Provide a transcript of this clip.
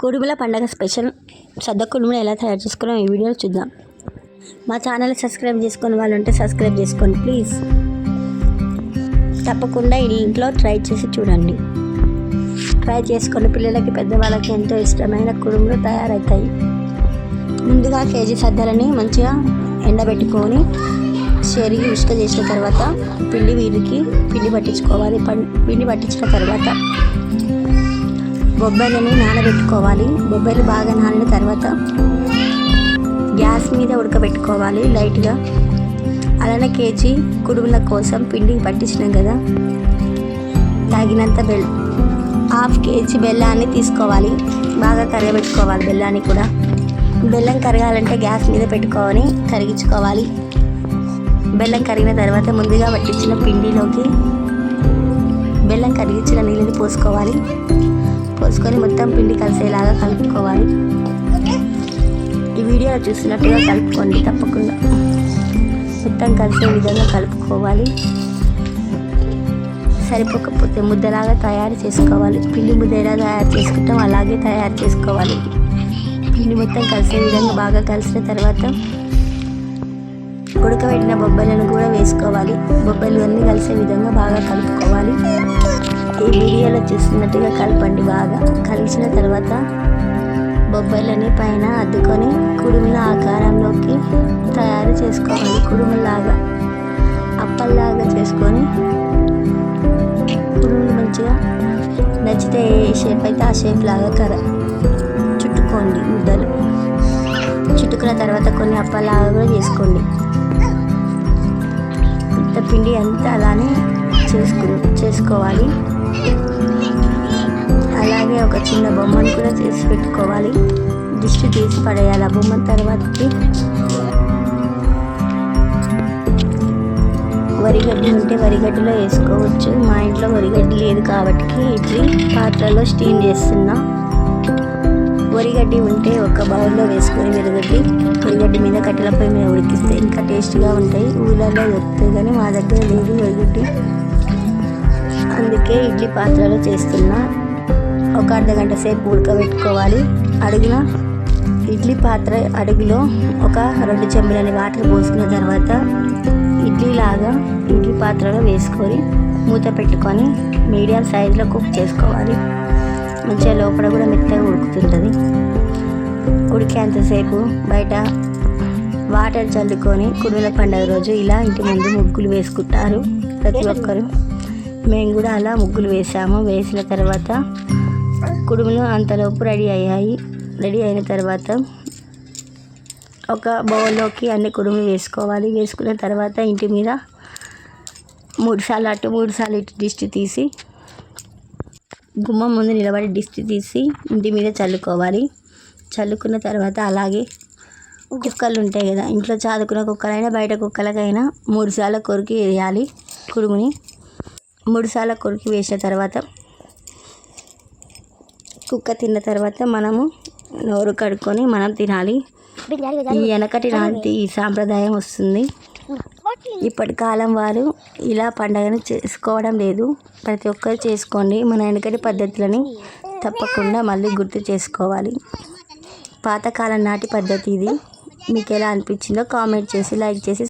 కుడుముల పండగ స్పెషల్ సద్ద కుడుములు ఎలా తయారు చేసుకున్నాం ఈ వీడియోలో చూద్దాం. మా ఛానల్ సబ్స్క్రైబ్ చేసుకుని వాళ్ళు ఉంటే సబ్స్క్రైబ్ చేసుకోండి ప్లీజ్. తప్పకుండా ఇంట్లో ట్రై చేసి చూడండి. ట్రై చేసుకుని పిల్లలకి పెద్దవాళ్ళకి ఎంతో ఇష్టమైన కుడుములు తయారవుతాయి ముందుగా కేజీ సద్దలని మంచిగా ఎండబెట్టుకొని చెరిగి ఉష్క చేసిన తర్వాత పిండి వీరికి పిండి పట్టించుకోవాలి. పిండి పట్టించిన తర్వాత బొబ్బర్లని నానబెట్టుకోవాలి. బొబ్బర్లు బాగా నానిన తర్వాత గ్యాస్ మీద ఉడకబెట్టుకోవాలి లైట్గా. అలానే కేజీ కుడుముల కోసం పిండి పట్టించినాం కదా. తగినంత బెల్ హాఫ్ కేజీ బెల్లాన్ని తీసుకోవాలి. బాగా కరగబెట్టుకోవాలి బెల్లాన్ని కూడా. బెల్లం కరగాలంటే గ్యాస్ మీద పెట్టుకొని కరిగించుకోవాలి. బెల్లం కరిగిన తర్వాత ముందుగా పట్టించిన పిండిలోకి బెల్లం కరిగించిన నీళ్ళని పోసుకోవాలి. పోసుకొని మొత్తం పిండి కలిసేలాగా కలుపుకోవాలి. ఈ వీడియోలో చూసినట్టుగా కలుపుకోండి తప్పకుండా. మొత్తం కలిసే విధంగా కలుపుకోవాలి. సరిపోకపోతే ముద్దలాగా తయారు చేసుకోవాలి. పిండి ముద్ద ఎలా తయారు చేసుకుంటాం అలాగే తయారు చేసుకోవాలి. పిండి మొత్తం కలిసే విధంగా బాగా కలిసిన తర్వాత ఉడకబెట్టిన బొబ్బలను కూడా వేసుకోవాలి. బొబ్బలు అన్నీ కలిసే విధంగా బాగా కలుపుకోవాలి. ఈ వీడియోలో చూస్తున్నట్టుగా కలపండి బాగా. కలిసిన తర్వాత బొబ్బాయిలని పైన అద్దుకొని కుడుముల ఆకారంలోకి తయారు చేసుకోవాలి. కుడుములాగా అప్పల్లాగా చేసుకొని కుడుములు మంచిగా నచ్చితే ఏ షేప్ అయితే ఆ షేప్ లాగా కర చుట్టుకోండి ముద్దలు. చుట్టుకున్న తర్వాత కొన్ని అప్పలాగా కూడా చేసుకోండి. ఇంత పిండి అంతా అలానే చేసుకు చేసుకోవాలి. అలాగే ఒక చిన్న బొమ్మను కూడా చేసి పెట్టుకోవాలి. దిష్టి తీసి పడేయాలి. ఆ బొమ్మ తర్వాతకి వరిగడ్డి ఉంటే వరిగడ్డిలో వేసుకోవచ్చు. మా ఇంట్లో వరిగడ్డి లేదు కాబట్టి ఇడ్లీ పాత్రలో స్టీమ్ చేస్తున్నా. వరిగడ్డి ఉంటే ఒక బౌల్లో వేసుకొని వెలుగడ్డి వరిగడ్డి మీద కట్టెల పొయ్యి మీద ఉడికిస్తే ఇంకా టేస్ట్గా ఉంటాయి. ఊళ్ళలో దొరుకుతాయి కానీ మా దగ్గర లేదు వరిగడ్డి. అందుకే ఇడ్లీ పాత్రలో చేస్తున్నా. ఒక అర్ధ గంట సేపు ఉడకబెట్టుకోవాలి. అడుగున ఇడ్లీ పాత్ర అడుగులో ఒక రెండు చెంబులని వాటర్ పోసుకున్న తర్వాత ఇడ్లీ లాగా ఇడ్లీ పాత్రలో వేసుకొని మూత పెట్టుకొని మీడియం సైజులో కుక్ చేసుకోవాలి. మంచిగా లోపల కూడా మెత్తగా ఉడుకుతుంటుంది. ఉడికేంతసేపు బయట వాటర్ చల్లుకొని కుడుల పండుగ రోజు ఇలా ఇంటి ముందు ముగ్గులు వేసుకుంటారు ప్రతి ఒక్కరు. మేము కూడా అలా ముగ్గులు వేసాము వేసిన తర్వాత కుడుములు అంతలోపు రెడీ అయ్యాయి. రెడీ అయిన తర్వాత ఒక బౌల్లోకి అన్ని కుడుములు వేసుకోవాలి. వేసుకున్న తర్వాత ఇంటి మీద మూడు సార్లు అటు మూడు సార్లు ఇటు దిష్టి తీసి గుమ్మం ముందు నిలబడి దిష్టి తీసి ఇంటి మీద చల్లుకోవాలి. చల్లుకున్న తర్వాత అలాగే కుక్కలు ఉంటాయి కదా ఇంట్లో చాదుకున్న కుక్కలైనా బయట కుక్కలకైనా మూడు సార్లు కొరికి వేయాలి కుడుముని. మూడుసార్లు కొరికి వేసిన తర్వాత కుక్క తిన్న తర్వాత మనము నోరు కడుక్కొని మనం తినాలి. ఈ వెనకటి నాటి ఈ సాంప్రదాయం వస్తుంది. ఇప్పటి కాలం వారు ఇలా పండగను చేసుకోవడం లేదు. ప్రతి ఒక్కరు చేసుకోండి. మన వెనకటి పద్ధతులని తప్పకుండా మళ్ళీ గుర్తు చేసుకోవాలి. పాతకాలం నాటి పద్ధతి ఇది. మీకు ఎలా అనిపించిందో కామెంట్ చేసి లైక్ చేసి